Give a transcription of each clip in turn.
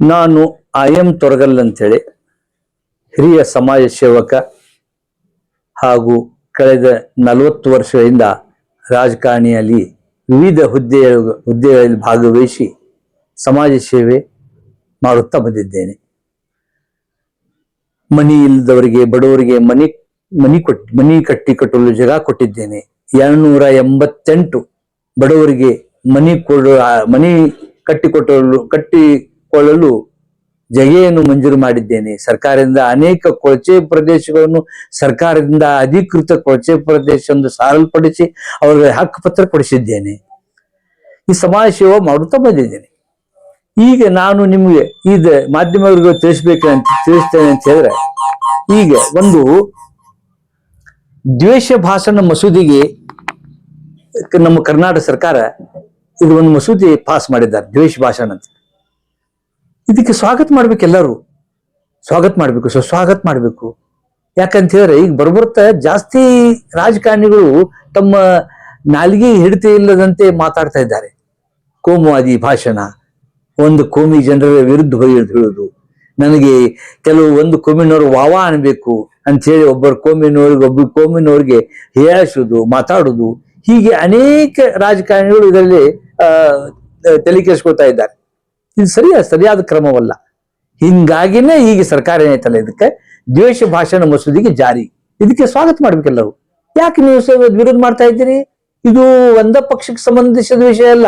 ನಾನು I M ತೊರಗಲ್ ಅಂತೇಳಿ ಹಿರಿಯ ಸಮಾಜ ಸೇವಕ ಹಾಗೂ ಕಳೆದ ನಲವತ್ತು ವರ್ಷಗಳಿಂದ ರಾಜಕಾರಣಿಯಲ್ಲಿ ವಿವಿಧ ಹುದ್ದೆ ಹುದ್ದೆಗಳಲ್ಲಿ ಭಾಗವಹಿಸಿ ಸಮಾಜ ಸೇವೆ ಮಾಡುತ್ತಾ ಬಂದಿದ್ದೇನೆ. ಮನಿ ಇಲ್ಲದವರಿಗೆ, ಬಡವರಿಗೆ ಮನಿ ಮನಿ ಕೊಟ್, ಮನಿ ಕಟ್ಟಿ ಕಟ್ಟಲು ಜಾಗ ಕೊಟ್ಟಿದ್ದೇನೆ. ಎರಡ್ನೂರ ಎಂಬತ್ತೆಂಟು ಬಡವರಿಗೆ ಮನಿ ಕೊಡ ಮನಿ ಕಟ್ಟಿಕೊಟ್ಟಲು ಕಟ್ಟಿಕೊಳ್ಳಲು ಜಗೆಯನ್ನು ಮಂಜೂರು ಮಾಡಿದ್ದೇನೆ. ಸರ್ಕಾರದಿಂದ ಅನೇಕ ಕೊಳಚೆ ಪ್ರದೇಶಗಳನ್ನು ಸರ್ಕಾರದಿಂದ ಅಧಿಕೃತ ಕೊಳಚೆ ಪ್ರದೇಶ ಎಂದು ಸಾರಲ್ಪಡಿಸಿ ಅವರಿಗೆ ಹಕ್ಕುಪತ್ರ ಕೊಡಿಸಿದ್ದೇನೆ. ಈ ಸಮಾಜ ಸೇವೆ ಮಾಡುತ್ತಾ ಬಂದಿದ್ದೇನೆ. ಈಗ ನಾನು ನಿಮಗೆ ಇದು ಮಾಧ್ಯಮಗಳಿಗೆ ತಿಳಿಸ್ಬೇಕು ಅಂತ ತಿಳಿಸ್ತೇನೆ ಅಂತ ಹೇಳಿದ್ರೆ, ಈಗ ಒಂದು ದ್ವೇಷ ಭಾಷಣ ಮಸೂದಿಗೆ ನಮ್ಮ ಕರ್ನಾಟಕ ಸರ್ಕಾರ ಇದು ಒಂದು ಮಸೂದೆ ಪಾಸ್ ಮಾಡಿದ್ದಾರೆ, ದ್ವೇಷ ಭಾಷಣ ಅಂತ. ಇದಕ್ಕೆ ಸ್ವಾಗತ ಮಾಡ್ಬೇಕು ಎಲ್ಲರೂ. ಸ್ವಾಗತ ಮಾಡ್ಬೇಕು ಸೊ ಸ್ವಾಗತ ಮಾಡ್ಬೇಕು. ಯಾಕಂತ ಹೇಳಿದ್ರೆ ಈಗ ಬರ್ಬರ್ತಾ ಜಾಸ್ತಿ ರಾಜಕಾರಣಿಗಳು ತಮ್ಮ ನಾಲಿಗೆ ಹಿಡಿತ ಇಲ್ಲದಂತೆ ಮಾತಾಡ್ತಾ ಇದ್ದಾರೆ. ಕೋಮುವಾದಿ ಭಾಷಣ, ಒಂದು ಕೋಮಿ ಜನರ ವಿರುದ್ಧ ಹೇಳುದು ನನಗೆ ಕೆಲವು ಒಂದು ಕೋಮಿನವರು ವಾವಾ ಅನ್ಬೇಕು ಅಂತ ಹೇಳಿ ಒಬ್ಬರ ಕೋಮಿನವ್ರಿಗೆ ಒಬ್ಬ ಕೋಮಿನವ್ರಿಗೆ ಹೇಳಿಸೋದು ಮಾತಾಡುದು ಹೀಗೆ ಅನೇಕ ರಾಜಕಾರಣಿಗಳು ಇದರಲ್ಲಿ ತಲೆ ಕೆಡಿಸ್ಕೊಳ್ತಾ ಇದ್ದಾರೆ. ಇದು ಸರಿಯ, ಸರಿಯಾದ ಕ್ರಮವಲ್ಲ. ಹಿಂಗಾಗಿನೇ ಈಗ ಸರ್ಕಾರ ಏನೈತಲ್ಲ ಇದಕ್ಕೆ? ದ್ವೇಷ ಭಾಷಣ ಮಸೂದೆಗೆ ಜಾರಿ. ಇದಕ್ಕೆ ಸ್ವಾಗತ ಮಾಡ್ಬೇಕೆಲ್ಲರೂ. ಯಾಕೆ ನೀವು ವಿರೋಧ ಮಾಡ್ತಾ ಇದ್ದೀರಿ? ಇದು ಒಂದ ಪಕ್ಷಕ್ಕೆ ಸಂಬಂಧಿಸಿದ ವಿಷಯ ಅಲ್ಲ.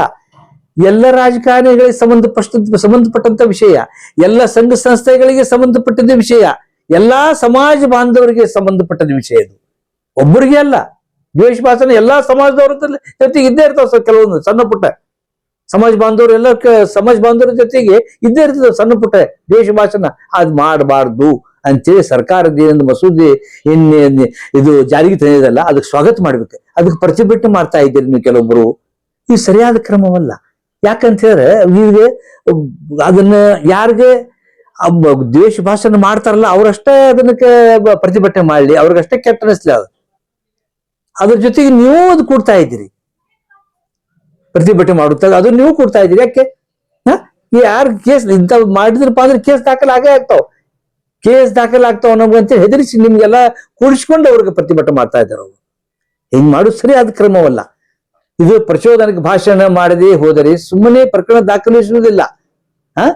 ಎಲ್ಲ ರಾಜಕಾರಣಿಗಳಿಗೆ ಸಂಬಂಧಪಟ್ಟ ಸಂಬಂಧಪಟ್ಟಂತ ವಿಷಯ. ಎಲ್ಲ ಸಂಘ ಸಂಸ್ಥೆಗಳಿಗೆ ಸಂಬಂಧಪಟ್ಟದ ವಿಷಯ. ಎಲ್ಲಾ ಸಮಾಜ ಬಾಂಧವರಿಗೆ ಸಂಬಂಧಪಟ್ಟದ ವಿಷಯ ಇದು. ಒಬ್ಬರಿಗೆ ಅಲ್ಲ. ದ್ವೇಷ ಭಾಷಣ ಎಲ್ಲಾ ಸಮಾಜದವ್ರ ಜೊತೆ- ಜೊತೆಗೆ ಇದ್ದೇ ಇರ್ತಾವ ಸರ್ ಕೆಲವೊಂದು ಸಣ್ಣ ಪುಟ್ಟ. ಸಮಾಜ ಬಾಂಧವರು ಎಲ್ಲ ಸಮಾಜ ಬಾಂಧವರ ಜೊತೆಗೆ ಇದ್ದೇ ಇರ್ತದೆ ಸಣ್ಣ ಪುಟ್ಟ ದೇಶ ಭಾಷಣ. ಅದ್ ಮಾಡಬಾರ್ದು ಅಂತೇಳಿ ಸರ್ಕಾರದ ಏನೊಂದು ಮಸೂದೆ ಇನ್ನೇ ಇದು ಜಾರಿಗೆ ತಂದಿದಲ್ಲ, ಅದಕ್ಕೆ ಸ್ವಾಗತ ಮಾಡಬೇಕು ಅದಕ್ಕೆ ಪ್ರತಿಭಟನೆ ಮಾಡ್ತಾ ಇದ್ದೀರಿ ನೀವು ಕೆಲವೊಬ್ರು. ಇದು ಸರಿಯಾದ ಕ್ರಮವಲ್ಲ. ಯಾಕಂತ ಹೇಳಿದ್ರೆ ಈಗ ಅದನ್ನ ಯಾರಿಗೆ ದ್ವೇಷ ಭಾಷಣ ಮಾಡ್ತಾರಲ್ಲ, ಅವರಷ್ಟೇ ಅದನ್ನಕ್ಕೆ ಪ್ರತಿಭಟನೆ ಮಾಡಲಿ, ಅವ್ರಿಗಷ್ಟೇ ಕೆಟ್ಟ ಅನಿಸ್ಲಿ ಅದು. ಅದ್ರ ಜೊತೆಗೆ ನೀವು ಅದು ಕೊಡ್ತಾ ಇದ್ದೀರಿ. ಪ್ರತಿಭಟನೆ ಮಾಡುತ್ತಾರೆ. ಅದು ನೀವು ಕೊಡ್ತಾ ಇದ್ದೀರಿ. ಯಾಕೆ? ಯಾರು ಕೇಸ್ ಇಂಥ ಮಾಡಿದ್ರಪ್ಪ ಅಂದ್ರೆ ಕೇಸ್ ದಾಖಲೆ ಆಗೇ ಆಗ್ತಾವ. ಕೇಸ್ ದಾಖಲೆ ಆಗ್ತಾವ ನಮ್ಗಂತ ಹೆದರಿಸಿ ನಿಮ್ಗೆಲ್ಲ ಕೂಡಿಸ್ಕೊಂಡು ಅವ್ರಿಗೆ ಪ್ರತಿಭಟನೆ ಮಾಡ್ತಾ ಇದ್ದಾರೆ ಅವರು. ಹಿಂಗ್ ಮಾಡೋದು ಸರಿಯಾದ ಕ್ರಮವಲ್ಲ. ಇದು ಪ್ರಚೋದನಕ್ಕೆ ಭಾಷಣ ಮಾಡದೆ ಹೋದರೆ ಸುಮ್ಮನೆ ಪ್ರಕರಣ ದಾಖಲಿಸುವುದಿಲ್ಲ. ಹ?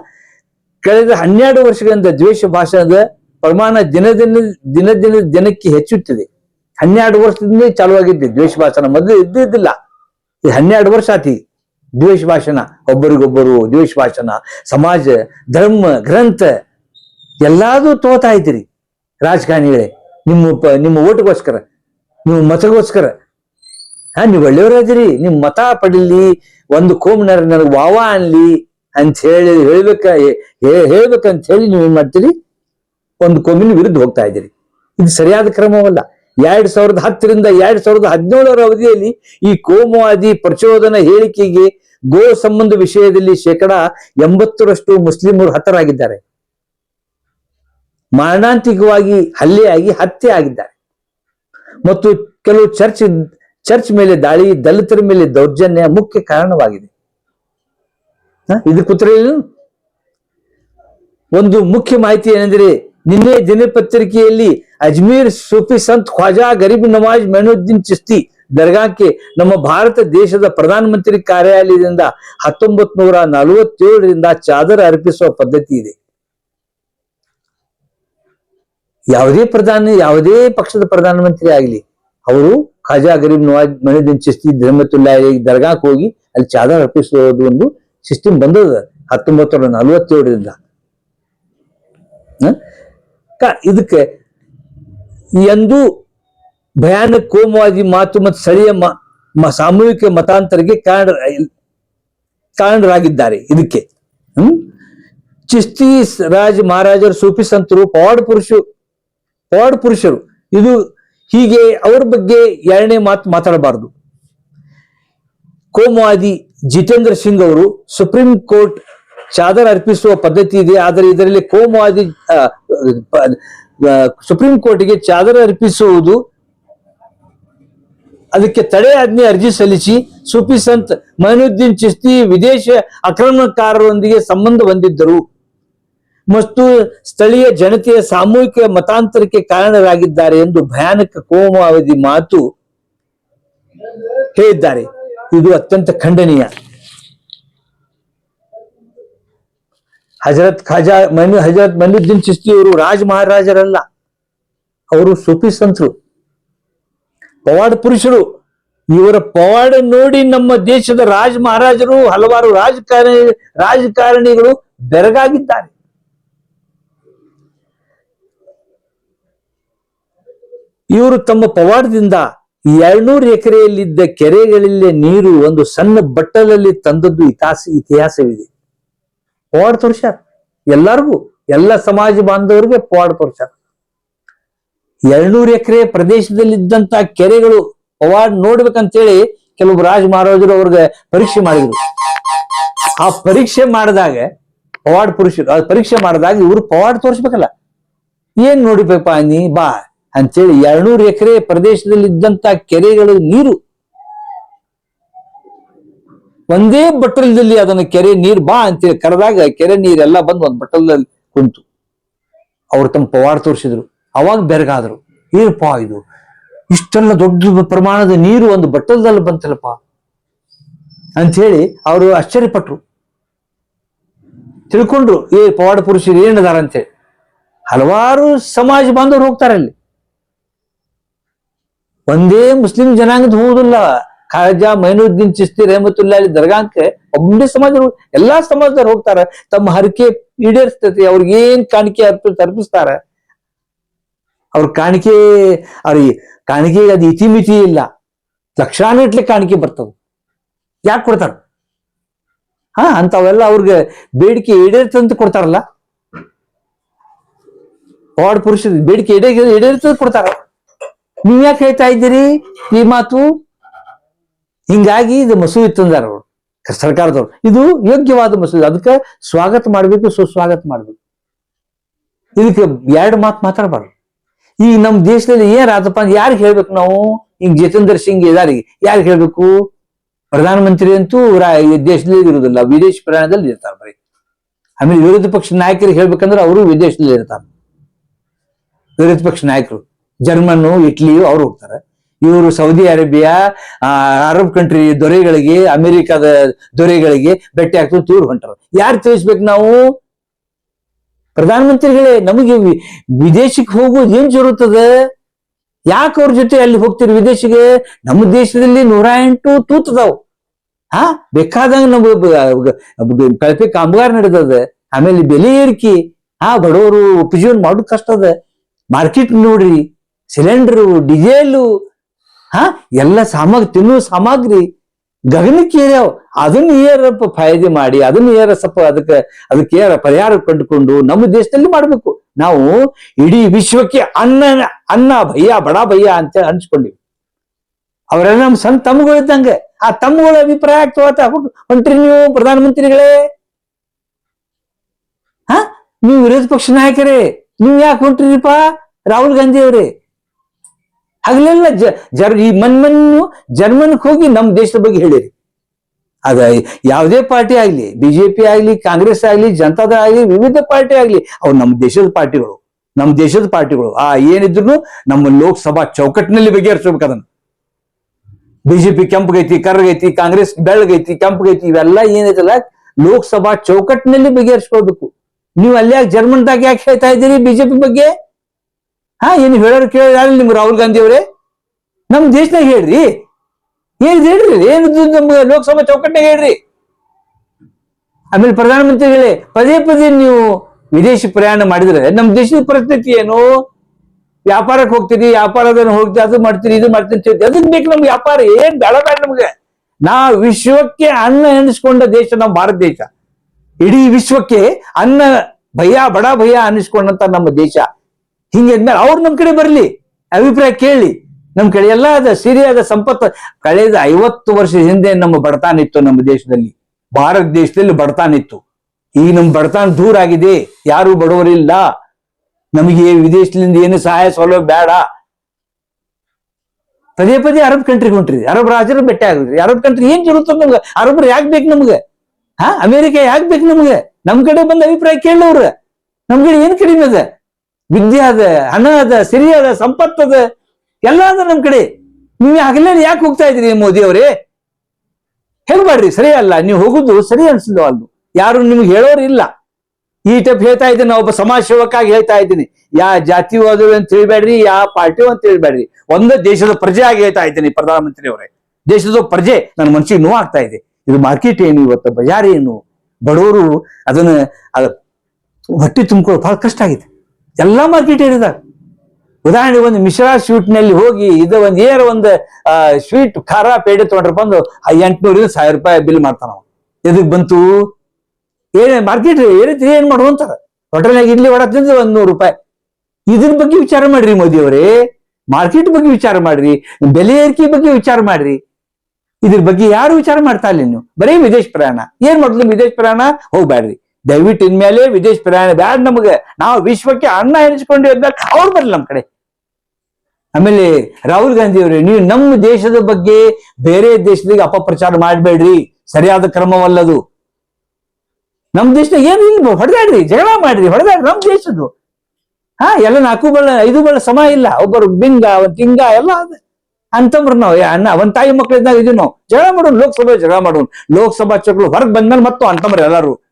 ಕಳೆದ ಹನ್ನೆರಡು ವರ್ಷಗಳಿಂದ ದ್ವೇಷ ಭಾಷಣದ ಪ್ರಮಾಣ ದಿನ ದಿನ ದಿನ ದಿನ ದಿನಕ್ಕೆ ಹೆಚ್ಚುತ್ತಿದೆ. ಹನ್ನೆರಡು ವರ್ಷದಿಂದ ಚಾಲುವಾಗಿದ್ದೆ. ದ್ವೇಷ ಭಾಷಣ ಮೊದಲು ಇದ್ದಿದ್ದಿಲ್ಲ. ಇದು ಹನ್ನೆರಡು ವರ್ಷ ಆತಿ. ದ್ವೇಷ ಭಾಷಣ, ಒಬ್ಬರಿಗೊಬ್ಬರು ದ್ವೇಷ ಭಾಷಣ, ಸಮಾಜ, ಧರ್ಮ, ಗ್ರಂಥ, ಎಲ್ಲಾದು ತೋತಾ ಇದ್ದೀರಿ ರಾಜಕಾರಣಿಗಳೇ, ನಿಮ್ಮ ನಿಮ್ಮ ಓಟ್ಗೋಸ್ಕರ, ನಿಮ್ಮ ಮತಗೋಸ್ಕರ. ಹಾ, ನೀವು ಒಳ್ಳೆಯವರಾದಿರಿ ನಿಮ್ ಮತ ಪಡಿಲಿ, ಒಂದು ಕೋಮ್ನರ ನನಗೆ ವಾವಾ ಅನ್ಲಿ ಅಂತ ಹೇಳಿ, ಹೇಳ್ಬೇಕ ಹೇಳ್ಬೇಕಂತ ಹೇಳಿ ನೀವು ಏನ್ ಮಾಡ್ತೀರಿ? ಒಂದು ಕೋಮಿನ ವಿರುದ್ಧ ಹೋಗ್ತಾ ಇದ್ದೀರಿ. ಇದು ಸರಿಯಾದ ಕ್ರಮವಲ್ಲ. ಎರಡ್ ಸಾವಿರದ ಹತ್ತರಿಂದ ಎರಡ್ ಸಾವಿರದ ಹದಿನೇಳರ ಅವಧಿಯಲ್ಲಿ ಈ ಕೋಮುವಾದಿ ಪ್ರಚೋದನ ಹೇಳಿಕೆಗೆ ಗೋ ಸಂಬಂಧ ವಿಷಯದಲ್ಲಿ ಶೇಕಡ ಎಂಬತ್ತರಷ್ಟು ಮುಸ್ಲಿಮರು ಹತರಾಗಿದ್ದಾರೆ. ಮಾರಣಾಂತಿಕವಾಗಿ ಹಲ್ಲೆಯಾಗಿ ಹತ್ಯೆ ಆಗಿದ್ದಾರೆ. ಮತ್ತು ಕೆಲವು ಚರ್ಚ್ ಚರ್ಚ್ ಮೇಲೆ ದಾಳಿ, ದಲಿತರ ಮೇಲೆ ದೌರ್ಜನ್ಯ ಮುಖ್ಯ ಕಾರಣವಾಗಿದೆ. ಇದು ಒಂದು ಮುಖ್ಯ ಮಾಹಿತಿ ಏನೆಂದರೆ, ನಿನ್ನೆ ದಿನಪತ್ರಿಕೆಯಲ್ಲಿ ಅಜ್ಮೀರ್ ಸೂಫಿ ಸಂತ್ ಖ್ವಾಜಾ ಗರೀಬ್ ನವಾಜ್ ಮೆನುದ್ದೀನ್ ಚಿಸ್ತಿ ದರ್ಗಾಕ್ಕೆ ನಮ್ಮ ಭಾರತ ದೇಶದ ಪ್ರಧಾನಮಂತ್ರಿ ಕಾರ್ಯಾಲಯದಿಂದ ಹತ್ತೊಂಬತ್ ನೂರ ನಲವತ್ತೇಳರಿಂದ ಚಾದರ ಅರ್ಪಿಸುವ ಪದ್ಧತಿ ಇದೆ. ಯಾವುದೇ ಪ್ರಧಾನಿ, ಯಾವುದೇ ಪಕ್ಷದ ಪ್ರಧಾನಮಂತ್ರಿ ಆಗಲಿ, ಅವರು ಖಾಜಾ ಗರೀಬ್ ನವಾಜ್ ಮೆನುದ್ದೀನ್ ಚಿಸ್ತಿ ಧರ್ಮತುಲ್ಲಾ ದರ್ಗಾಕ್ಕೆ ಹೋಗಿ ಅಲ್ಲಿ ಚಾದರ ಅರ್ಪಿಸುವುದು ಒಂದು ಸಿಸ್ಟಮ್ ಬಂದದ ಹತ್ತೊಂಬತ್ತು ನೂರ ನಲವತ್ತೇಳರಿಂದ ಇದಕ್ಕೆ ಎಂದು ಭಯಾನಕ ಕೋಮುವಾದಿ ಮಾತು ಮತ್ತು ಸ್ಥಳೀಯ ಸಾಮೂಹಿಕ ಮತಾಂತರಕ್ಕೆ ಕಾರಣ, ಕಾರಣರಾಗಿದ್ದಾರೆ ಇದಕ್ಕೆ. ಹ್ಮ್? ಚಿಸ್ತಿ ರಾಜ್ ಮಹಾರಾಜರು ಸೂಫಿ ಸಂತರು, ಪವಾಡ ಪುರುಷರು ಪವಾಡ ಪುರುಷರು. ಇದು ಹೀಗೆ ಅವ್ರ ಬಗ್ಗೆ ಎರಡನೇ ಮಾತು ಮಾತಾಡಬಾರದು. ಕೋಮುವಾದಿ ಜಿತೇಂದ್ರ ಸಿಂಗ್ ಅವರು ಸುಪ್ರೀಂ ಕೋರ್ಟ್ ಚಾದರ್ ಅರ್ಪಿಸುವ ಪದ್ಧತಿ ಇದೆ, ಆದರೆ ಇದರಲ್ಲಿ ಕೋಮುವಾದಿ ಸುಪ್ರೀಂ ಕೋರ್ಟ್ಗೆ ಚಾದರ್ ಅರ್ಪಿಸುವುದು ಅದಕ್ಕೆ ತಡೆ ಆಜ್ಞೆ ಅರ್ಜಿ ಸಲ್ಲಿಸಿ ಸೂಫಿ ಸಂತ್ ಮೈನುದ್ದೀನ್ ಚಿಸ್ತಿ ವಿದೇಶ ಆಕ್ರಮಣಕಾರರೊಂದಿಗೆ ಸಂಬಂಧ ಹೊಂದಿದ್ದರು. ಮತ್ತು ಸ್ಥಳೀಯ ಜನತೆಯ ಸಾಮೂಹಿಕ ಮತಾಂತರಕ್ಕೆ ಕಾರಣರಾಗಿದ್ದಾರೆ ಎಂದು ಭಯಾನಕ ಕೋಮಾವಧಿ ಮಾತು ಹೇಳಿದ್ದಾರೆ. ಇದು ಅತ್ಯಂತ ಖಂಡನೀಯ. ಹಜರತ್ ಖಾಜಾ ಮನು ಹಜರತ್ ಮನುದ್ದೀನ್ ಚಿಸ್ತಿಯವರು ರಾಜ ಮಹಾರಾಜರಲ್ಲ. ಅವರು ಸೂಫಿ ಸಂತರು. ಪವಾಡ ಪುರುಷರು. ಇವರ ಪವಾಡ ನೋಡಿ ನಮ್ಮ ದೇಶದ ರಾಜ ಮಹಾರಾಜರು, ಹಲವಾರು ರಾಜಕಾರಣಿ, ರಾಜಕಾರಣಿಗಳು ಬೆರಗಾಗಿದ್ದಾರೆ. ಇವರು ತಮ್ಮ ಪವಾಡದಿಂದ ಎರಡ್ನೂರು ಎಕರೆಯಲ್ಲಿದ್ದ ಕೆರೆಗಳಲ್ಲಿ ನೀರು ಒಂದು ಸಣ್ಣ ಬಟ್ಟಲಲ್ಲಿ ತಂದದ್ದು ಇತಿಹಾಸ, ಇತಿಹಾಸವಿದೆ. ಪವಾಡ ತೋರ್ಸ್ಯಾರ. ಎಲ್ಲರಿಗೂ, ಎಲ್ಲ ಸಮಾಜ ಬಾಂಧವರಿಗೆ ಪವಾಡ್ ತೋರ್ಸ್ಯಾರ. ಎರಡ್ನೂರ್ ಎಕರೆ ಪ್ರದೇಶದಲ್ಲಿದ್ದಂತ ಕೆರೆಗಳು ಪವಾಡ್ ನೋಡ್ಬೇಕಂತೇಳಿ ಕೆಲವು ರಾಜ ಮಹಾರಾಜರು ಅವ್ರಿಗೆ ಪರೀಕ್ಷೆ ಮಾಡಿದ್ರು. ಆ ಪರೀಕ್ಷೆ ಮಾಡಿದಾಗ, ಪವಾಡ್ ಪುರುಷರು, ಆ ಪರೀಕ್ಷೆ ಮಾಡಿದಾಗ ಇವ್ರು ಪವಾಡ್ ತೋರಿಸ್ಬೇಕಲ್ಲ. ಏನ್ ನೋಡಿಬೇಕಪ್ಪ ನೀ ಬಾ ಅಂತೇಳಿ ಎರಡ್ನೂರ್ ಎಕರೆ ಪ್ರದೇಶದಲ್ಲಿ ಇದ್ದಂತ ಕೆರೆಗಳು ನೀರು ಒಂದೇ ಬಟ್ಟಲದಲ್ಲಿ ಅದನ್ನ ಕೆರೆ ನೀರು ಬಾ ಅಂತೇಳಿ ಕರೆದಾಗ ಕೆರೆ ನೀರೆಲ್ಲ ಬಂದು ಒಂದು ಬಟ್ಟಲದಲ್ಲಿ ಕುಂತು. ಅವ್ರು ತಮ್ಮ ಪವಾಡ ತೋರಿಸಿದ್ರು. ಅವಾಗ ಬೆರಗಾದ್ರು. ಏನಪ್ಪ ಇದು? ಇಷ್ಟೆಲ್ಲ ದೊಡ್ಡ ಪ್ರಮಾಣದ ನೀರು ಒಂದು ಬಟ್ಟಲದಲ್ಲಿ ಬಂತಲ್ಲಪ್ಪ? ಹೇಳಿ ಅವರು ಆಶ್ಚರ್ಯಪಟ್ರು. ತಿಳ್ಕೊಂಡ್ರು, ಏ, ಪವಾಡ ಪುರುಷರು ಏನದಾರ ಅಂತೇಳಿ ಹಲವಾರು ಸಮಾಜ ಬಾಂಧವರು ಹೋಗ್ತಾರೆ ಅಲ್ಲಿ. ಒಂದೇ ಮುಸ್ಲಿಂ ಜನಾಂಗದ ಹೋಗುದಿಲ್ಲ. ಖಾಜಾ ಮೈನುದ್ದೀನ್, ಚಿಸ್ತಿ ರೆಹಮತುಲ್ಲಾ ಅಲ್ಲಿ ದರ್ಗಾಕ್ಕೆ ಒಬ್ಬನೇ ಸಮಾಜದವರು, ಎಲ್ಲಾ ಸಮಾಜದವ್ರು ಹೋಗ್ತಾರ. ತಮ್ಮ ಹರಕೆ ಈಡೇರಿಸ್ತೈತಿ. ಅವ್ರಿಗೆ ಏನ್ ಕಾಣಿಕೆ ಅರ್ಪ ತರ್ಪಿಸ್ತಾರ ಅವ್ರ ಕಾಣಿಕೆ ಅವ್ರಿಗೆ ಕಾಣಿಕೆ ಅದು ಇತಿಮಿತಿ ಇಲ್ಲ. ಲಕ್ಷಾನುಗಟ್ಲೆ ಕಾಣಿಕೆ ಬರ್ತವು. ಯಾಕೆ ಕೊಡ್ತಾರ? ಹಾ ಅಂತವೆಲ್ಲ ಅವ್ರಿಗೆ ಬೇಡಿಕೆ ಈಡೇರ್ತಂತ ಕೊಡ್ತಾರಲ್ಲ? ವಾರ್ಡ್ ಪುರುಷ, ಬೇಡಿಕೆ ಈಡೇ ಈಡೇರ್ತಂತ ಕೊಡ್ತಾರ. ನೀವ್ ಯಾಕೆ ಹೇಳ್ತಾ ಇದ್ದೀರಿ ಈ ಮಾತು? ಹಿಂಗಾಗಿ ಇದು ಮಸೂದೆ ತಂದಾರ ಅವರು, ಸರ್ಕಾರದವ್ರು. ಇದು ಯೋಗ್ಯವಾದ ಮಸೂದೆ. ಅದಕ್ಕೆ ಸ್ವಾಗತ ಮಾಡಬೇಕು, ಸುಸ್ವಾಗತ ಮಾಡಬೇಕು. ಇದಕ್ಕೆ ಎರಡು ಮಾತು ಮಾತಾಡಬಾರ್ದು. ಈಗ ನಮ್ಮ ದೇಶದಲ್ಲಿ ಏನ್ ಆತಪ್ಪ ಅಂತ ಯಾರಿಗೆ ಹೇಳ್ಬೇಕು ನಾವು? ಈಗ ಜಿತೇಂದ್ರ ಸಿಂಗ್ ಇದಾರಿಗೆ ಯಾರಿಗೆ ಹೇಳ್ಬೇಕು? ಪ್ರಧಾನಮಂತ್ರಿ ಅಂತೂ ದೇಶದಲ್ಲಿ ಇರುವುದಿಲ್ಲ. ವಿದೇಶಿ ಪ್ರಯಾಣದಲ್ಲಿ ಇರ್ತಾರೆ ಬರೀ. ಆಮೇಲೆ ವಿರೋಧ ಪಕ್ಷ ನಾಯಕರಿಗೆ ಹೇಳ್ಬೇಕಂದ್ರೆ ಅವರು ವಿದೇಶದಲ್ಲಿ ಇರ್ತಾರೆ. ವಿರೋಧ ಪಕ್ಷ ನಾಯಕರು. ಜರ್ಮನ್ನು, ಇಟ್ಲಿಯು ಅವ್ರು ಹೋಗ್ತಾರೆ. ಇವರು ಸೌದಿ ಅರೇಬಿಯಾ ಅರಬ್ ಕಂಟ್ರಿ ದೊರೆಗಳಿಗೆ, ಅಮೆರಿಕದ ದೊರೆಗಳಿಗೆ ಭೇಟಿ ಆಗ್ತದೆ ತೂರು ಹೊಂಟಾರ. ಯಾರು ತಿಳಿಸ್ಬೇಕು ನಾವು? ಪ್ರಧಾನಮಂತ್ರಿಗಳೇ, ನಮಗೆ ವಿದೇಶಕ್ಕೆ ಹೋಗೋದು ಏನ್ ಜರುತ್ತದೆ ಯಾಕೆ ಅವ್ರ ಜೊತೆ ಅಲ್ಲಿ ಹೋಗ್ತೀರಿ ವಿದೇಶಿಗೆ? ನಮ್ಮ ದೇಶದಲ್ಲಿ ನೂರ ಎಂಟು ತೂತದಾವ್ ಹಾ, ಬೇಕಾದಂಗ ನಮ್ಗೆ ಕಳಪೆ ಕಾಮಗಾರ ನಡೆದದ. ಆಮೇಲೆ ಬೆಲೆ ಏರಿಕೆ. ಆ ಬಡವರು ಉಪಜೀವನ ಮಾಡೋದು ಕಷ್ಟ ಅದ. ಮಾರ್ಕೆಟ್ ನೋಡ್ರಿ ಸಿಲಿಂಡರು ಡಿಸೇಲು ಹಾ? ಎಲ್ಲ ಸಾಮಗ್ರಿ, ತಿನ್ನುವ ಸಾಮಗ್ರಿ. ಗಗನಕ್ಕೆ ಏರ್ಯಾವ ಅದನ್ನ ಏರಪ್ಪ ಫಾಯ್ದೆ ಮಾಡಿ, ಅದನ್ನ ಏರ ಸ್ವಲ್ಪ ಅದಕ್ಕೆ ಅದಕ್ಕೆ ಏರ ಪರಿಹಾರ ಕಂಡುಕೊಂಡು ನಮ್ಮ ದೇಶದಲ್ಲಿ ಮಾಡಬೇಕು. ನಾವು ಇಡೀ ವಿಶ್ವಕ್ಕೆ ಅನ್ನ ಅನ್ನ ಭಯ್ಯ, ಬಡ ಭಯ್ಯ ಅಂತ ಅನ್ಸ್ಕೊಂಡಿವಿ. ಅವರೆಲ್ಲ ನಮ್ಮ ಸಣ್ಣ ತಮ್ಮಗಳು ಇದ್ದಂಗೆ. ಆ ತಮ್ಮಗಳ ಅಭಿಪ್ರಾಯ ಆಗ್ತಾ ಹೊಂಟ್ರಿ ನೀವು, ಪ್ರಧಾನಮಂತ್ರಿಗಳೇ. ಹಾ? ನೀವು ವಿರೋಧ ಪಕ್ಷ ನಾಯಕರೇ. ನೀವು ಯಾಕೆ ಹೊಂಟ್ರಿಪ್ಪ ರಾಹುಲ್ ಗಾಂಧಿ ಅವರೇ. ಹಗಲೆಲ್ಲ ಜರ್ ಈ ಮನ್ಮನ್ನು ಜರ್ಮನ್ಗೆ ಹೋಗಿ ನಮ್ಮ ದೇಶದ ಬಗ್ಗೆ ಹೇಳಿರಿ. ಅದ ಯಾವುದೇ ಪಾರ್ಟಿ ಆಗ್ಲಿ, ಬಿಜೆಪಿ ಆಗಲಿ, ಕಾಂಗ್ರೆಸ್ ಆಗಲಿ, ಜನತಾದ ಆಗಲಿ, ವಿವಿಧ ಪಾರ್ಟಿ ಆಗಲಿ ಅವು ನಮ್ಮ ದೇಶದ ಪಾರ್ಟಿಗಳು ನಮ್ಮ ದೇಶದ ಪಾರ್ಟಿಗಳು. ಆ ಏನಿದ್ರು ನಮ್ಮ ಲೋಕಸಭಾ ಚೌಕಟ್ಟಿನಲ್ಲಿ ಬಗೆಹರಿಸ್ಬೇಕು ಅದನ್ನ. ಬಿಜೆಪಿ ಕೆಂಪಗೈತಿ ಕರ್ಗೈತಿ ಕಾಂಗ್ರೆಸ್ ಬೆಳ್ಳಗೈತಿ, ಕೆಂಪಗೈತಿ, ಇವೆಲ್ಲ ಏನೈತಲ್ಲ ಲೋಕಸಭಾ ಚೌಕಟ್ಟಿನಲ್ಲಿ ಬಗೆಹರಿಸ್ಕೊಳ್ಬೇಕು. ನೀವು ಅಲ್ಲಿ ಯಾಕೆ ಜರ್ಮನ್ದಾಗ ಯಾಕೆ ಹೇಳ್ತಾ ಇದ್ದೀರಿ ಬಿಜೆಪಿ ಬಗ್ಗೆ? ಹಾ, ಏನು ಹೇಳೋರು ಕೇಳಿ ಯಾರು ನಿಮ್ಗೆ, ರಾಹುಲ್ ಗಾಂಧಿ ಅವರೇ? ನಮ್ಮ ದೇಶದಾಗ ಹೇಳ್ರಿ. ಏನ್ ಹೇಳ್ರಿ? ಏನು ನಮ್ಮ ಲೋಕಸಭಾ ಚೌಕಟ್ಟೆ ಹೇಳ್ರಿ? ಆಮೇಲೆ ಪ್ರಧಾನಮಂತ್ರಿಗಳೇ ಪದೇ ಪದೇ ನೀವು ವಿದೇಶಿ ಪ್ರಯಾಣ ಮಾಡಿದ್ರೆ ನಮ್ಮ ದೇಶದ ಪರಿಸ್ಥಿತಿ ಏನು? ವ್ಯಾಪಾರಕ್ಕೆ ಹೋಗ್ತೀರಿ ವ್ಯಾಪಾರದನ್ನ ಹೋಗ್ತೀವಿ ಅದು ಮಾಡ್ತೀರಿ, ಇದು ಮಾಡ್ತೀನಿ ಅಂತ. ಅದಕ್ಕೆ ಬೇಕು ನಮ್ಗೆ ವ್ಯಾಪಾರ, ಏನ್ ಬೇಡ ಬೇಡ ನಮ್ಗೆ. ನಾ ವಿಶ್ವಕ್ಕೆ ಅನ್ನ ಎಣಿಸ್ಕೊಂಡ ದೇಶ ನಮ್ಮ ಭಾರತ ದೇಶ. ಇಡೀ ವಿಶ್ವಕ್ಕೆ ಅನ್ನ ಭಯ, ಬಡ ಭಯ ಅನ್ನಿಸ್ಕೊಂಡಂತ ನಮ್ಮ ದೇಶ. ಹಿಂಗಿದ್ಮೇಲೆ ಅವ್ರು ನಮ್ ಕಡೆ ಬರ್ಲಿ. ಅಭಿಪ್ರಾಯ ಕೇಳಿ. ನಮ್ ಕಡೆ ಎಲ್ಲ ಅದ ಸಿರಿಯಾದ ಸಂಪತ್ತು. ಕಳೆದ ಐವತ್ತು ವರ್ಷ ಹಿಂದೆ ನಮ್ಮ ಬಡತಾನ ಇತ್ತು ನಮ್ಮ ದೇಶದಲ್ಲಿ. ಭಾರತ ದೇಶದಲ್ಲಿ ಬಡತಾನ ಇತ್ತು. ಈಗ ನಮ್ ಬಡತಾನ ದೂರ ಆಗಿದೆ. ಯಾರು ಬಡವರಿಲ್ಲ. ನಮಗೆ ವಿದೇಶದಿಂದ ಏನು ಸಹಾಯ ಸೌಲಭ್ಯ ಬೇಡ. ಪದೇ ಪದೇ ಅರಬ್ ಕಂಟ್ರಿಗೆ ಹೊಂಟ್ರಿ. ಅರಬ್ ರಾಜರು ಬೆಟ್ಟೆ ಆಗಿದ್ರಿ ಅರಬ್ ಕಂಟ್ರಿ ಏನ್ ಜರುತ್ತ ನಮ್ಗೆ? ಅರಬ್ರು ಯಾಕೆ ಬೇಕು ನಮ್ಗೆ? ಹಾ, ಅಮೇರಿಕ ಯಾಕೆ ಬೇಕು ನಮ್ಗೆ? ನಮ್ ಕಡೆ ಬಂದ ಅಭಿಪ್ರಾಯ ಕೇಳವ್ರ ನಮ್ ಕಡೆ ಏನ್ ಕಡಿಮೆ ಅದ? ವಿದ್ಯೆ ಅದ, ಹಣ ಅದ, ಸಿರಿ ಅದ, ಸಂಪತ್ತು ಅದ, ಎಲ್ಲ ಅದ ನಮ್ ಕಡೆ. ನೀವು ಹಗಲೇ ಯಾಕೆ ಹೋಗ್ತಾ ಇದ್ರಿ ಮೋದಿ ಅವರೇ? ಹೇಳ್ಬೇಡ್ರಿ ಸರಿ ಅಲ್ಲ, ನೀವು ಹೋಗುದು ಸರಿ ಅನ್ಸಿದ್ ಅಲ್ದು ಯಾರು ನಿಮ್ಗೆ ಹೇಳೋರು ಇಲ್ಲ. ಈ ಟೈಪ್ ಹೇಳ್ತಾ ಇದ್ದೀನಿ ನಾ ಒಬ್ಬ ಸಮಾಜ ಸೇವಕಾಗಿ ಹೇಳ್ತಾ ಇದ್ದೀನಿ. ಯಾ ಹೋದ್ರು ಅಂತ ಹೇಳ್ಬೇಡ್ರಿ, ಯಾ ಪಾರ್ಟಿ ಅಂತ ಹೇಳ್ಬೇಡ್ರಿ. ಒಂದೇ ದೇಶದ ಪ್ರಜೆ ಆಗಿ ಹೇಳ್ತಾ ಇದ್ದೀನಿ, ಪ್ರಧಾನಮಂತ್ರಿ ಅವರೇ. ದೇಶದ ಪ್ರಜೆ ನನ್ನ ಮನಸ್ಸಿಗೆ ಆಗ್ತಾ ಇದೆ. ಇದು ಮಾರ್ಕೆಟ್ ಏನು ಇವತ್ತು, ಬಜಾರ್ ಏನು? ಬಡವರು ಅದನ್ನ, ಅದ ಹೊಟ್ಟೆ ತುಂಬಿಕೊಳ್ಳೋ ಬಹಳ ಕಷ್ಟ ಆಗಿದೆ. ಎಲ್ಲಾ ಮಾರ್ಕೆಟ್ ಏರಿದಾಗ ಉದಾಹರಣೆ ಒಂದು ಮಿಶ್ರಾ ಸ್ವೀಟ್ನಲ್ಲಿ ಹೋಗಿ ಇದು ಒಂದು ಏರ್ ಒಂದು ಸ್ವೀಟ್ ಖಾರ ಪೇಡೆ ತೊಗೊಂಡ್ರೆ ಬಂದು ಎಂಟ್ನೂರಿಂದ ಸಾವಿರ ರೂಪಾಯಿ ಬಿಲ್ ಮಾಡ್ತಾನ ಅವ ಎದಕ್ ಬಂತು? ಏನ್ ಮಾರ್ಕೆಟ್ ಏನೈತಿ ಏನ್ ಮಾಡುವಂತಾರ ಅಂತಾರ? ಹೋಟೆಲ್ನಾಗ ಇಡ್ಲಿ ವಡ ತಿಂದ್ರೆ ಒಂದ್ ನೂರು ರೂಪಾಯಿ. ಇದ್ರ ಬಗ್ಗೆ ವಿಚಾರ ಮಾಡ್ರಿ ಮೋದಿ ಅವರೇ. ಮಾರ್ಕೆಟ್ ಬಗ್ಗೆ ವಿಚಾರ ಮಾಡ್ರಿ. ಬೆಲೆ ಏರಿಕೆ ಬಗ್ಗೆ ವಿಚಾರ ಮಾಡ್ರಿ. ಇದ್ರ ಬಗ್ಗೆ ಯಾರು ವಿಚಾರ ಮಾಡ್ತಾ ಇಲ್ಲ ನೀವು ಬರೀ ವಿದೇಶ ಪ್ರಯಾಣ. ಏನ್ ಮಾಡುದು ವಿದೇಶ ಪ್ರಯಾಣ? ಹೋಗ್ಬ್ಯಾಡ್ರಿ. ದಯವಿಟ್ಟು ಇನ್ಮೇಲೆ ವಿದೇಶ ಪ್ರಯಾಣ ಬ್ಯಾಡ್ ನಮಗೆ. ನಾವು ವಿಶ್ವಕ್ಕೆ ಅನ್ನ ಎನಿಸ್ಕೊಂಡು ಅಂದಾಗ ಅವ್ರು ಬರ್ಲಿ ನಮ್ಮ ಕಡೆ. ಆಮೇಲೆ ರಾಹುಲ್ ಗಾಂಧಿ ಅವರೇ ನೀವು ನಮ್ಮ ದೇಶದ ಬಗ್ಗೆ ಬೇರೆ ದೇಶದಿಗೆ ಅಪಪ್ರಚಾರ ಮಾಡಬೇಡ್ರಿ. ಸರಿಯಾದ ಕ್ರಮವಲ್ಲದು. ನಮ್ಮ ದೇಶದಾಗ ಏನು ಇಲ್ಲ ಹೊಡೆದಾಡ್ರಿ? ಜಗಳ ಮಾಡ್ರಿ, ಹೊಡೆದಾಡ್ರಿ ನಮ್ ದೇಶದ್ದು. ಹಾ, ಎಲ್ಲ ನಾಲ್ಕು ಬಳ ಐದು ಬಳ ಸಮ ಇಲ್ಲ. ಒಬ್ಬರು ಬಿಂಗ, ಒಂದು ತಿಂಗ ಎಲ್ಲ ಅದ. ಅಂತಂಬ್ರ ನಾವು ಅಣ್ಣ ಒಂದ್ ತಾಯಿ ಮಕ್ಕಳಿದ್ದಾಗ ಇದೀವಿ ನಾವು. ಜಗಳ ಮಾಡೋಣ ಲೋಕಸಭೆ ಜಗಳ ಮಾಡೋಣ ಲೋಕಸಭಾ ಚೌಕಗಳು ಹೊರಗೆ ಬಂದ್ಮೇಲೆ ಮತ್ತು ಅಂತಂಬ್ರ ಎಲ್ಲಾರು.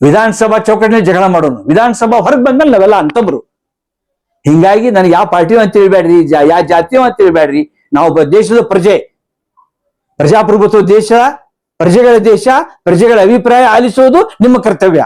ವಿಧಾನಸಭಾ ಚೌಕಟ್ಟಿನಲ್ಲಿ ಜಗಳ ಮಾಡೋಣ ವಿಧಾನಸಭಾ ಹೊರಗೆ ಬಂದ್ಮೇಲೆ ನಾವೆಲ್ಲ ಅಂತಂಬ್ರು ಹಿಂಗಾಗಿ ನನಗೆ ಯಾವ ಪಾರ್ಟಿ ಅಂತ ಹೇಳ್ಬೇಡ್ರಿ ಜಾ- ಯಾವ ಜಾತಿ ಅಂತ ಹೇಳ್ಬೇಡ್ರಿ ನಾವು ಒಬ್ಬ ದೇಶದ ಪ್ರಜೆ ಪ್ರಜಾಪ್ರಭುತ್ವ ದೇಶ ಪ್ರಜೆಗಳ ದೇಶ ಪ್ರಜೆಗಳ ಅಭಿಪ್ರಾಯ ಆಲಿಸುವುದು ನಿಮ್ಮ ಕರ್ತವ್ಯ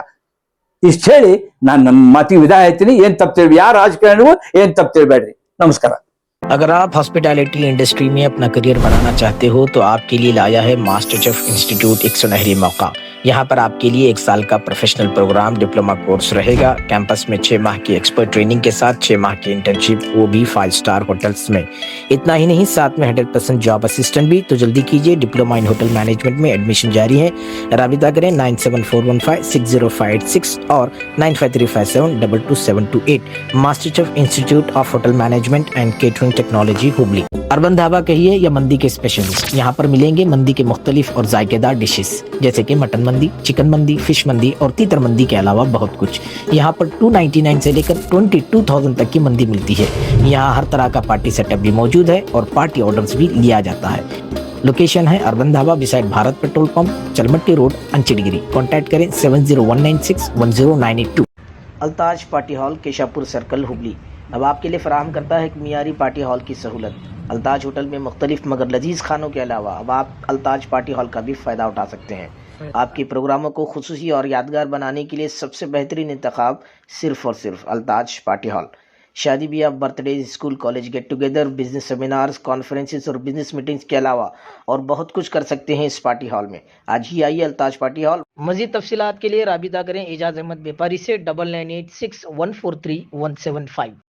ಇಷ್ಟ ಹೇಳಿ ನಾನು ನನ್ನ ಮಾತಿಗೆ ವಿದಾಯ ಹೇಳ್ತೀನಿ ಏನ್ ತಪ್ಪು ತಿಳ್ಬಿ ಯಾರ ರಾಜಕಾರಣಿಗೂ ಏನ್ ತಪ್ಪು ತಿಳ್ಬೇಡ್ರಿ ನಮಸ್ಕಾರ अगर आप हॉस्पिटैलिटी इंडस्ट्री में अपना करियर बनाना चाहते हो तो आपके लिए लाया है मास्टर शेफ इंस्टीट्यूट एक सुनहरी मौका यहाँ पर आपके लिए एक साल का प्रोफेशनल प्रोग्राम डिप्लोमा कोर्स रहेगा। कैंपस में छह माह की एक्सपर्ट ट्रेनिंग के साथ छह माह की इंटर्नशिप वो भी फाइव स्टार होटल्स में। इतना ही नहीं, साथ में हंड्रेड परसेंट जॉब असिस्टेंट भी। तो जल्दी कीजिए डिप्लोमा इन होटल मैनेजमेंट में एडमिशन जारी है। राबिता करें nine seven four one five six zero five eight six और nine five three five seven double two seven two eight master chef institute of hotel management and catering technology Hubli urban dhaba कहिए या मंदी के specialist यहाँ पर मिलेंगे मंदी के मुख्तलिफ़ और जायकेदार डिशेस जैसे कि मटन मंदी चिकन मंदी फ़िश मंदी और तीतर मंदी के अलावा बहुत कुछ। यहाँ पर 299 से लेकर 22,000 तक की मंदी मिलती है। यहाँ हर तरह का पार्टी सेटअप भी मौजूद है और पार्टी ऑर्डर्स भी लिया जाता है। लोकेशन है urban dhaba beside Bharat petrol pump Chalmatti road Anchidgiri contact करें seven zero Altaj party hall Keshapur circle Hubli. अब आपके लिए फराहम करता है एक मियारी पार्टी हॉल की सहूलत। अल्ताज होटल में मुख्तलिफ़ मगर लजीज खानों के अलावा अब आप अल्ताज पार्टी हॉल का भी फ़ायदा उठा सकते हैं। आपके प्रोग्रामों को खसूसी और यादगार बनाने के लिए सबसे बेहतरीन इंतखब सिर्फ़ और सिर्फ़ अल्ताज पार्टी हॉल। शादी ब्याह birthday school college get together business seminars conferences और बिज़नेस मीटिंग्स के अलावा और बहुत कुछ कर सकते हैं इस पार्टी हॉल में। आज ही आइए अल्ताज पार्टी हॉल। मजीद तफसीलात के लिए राबिता करें एजाज अहमद व्यापारी से double nine eight six one four three one seven five.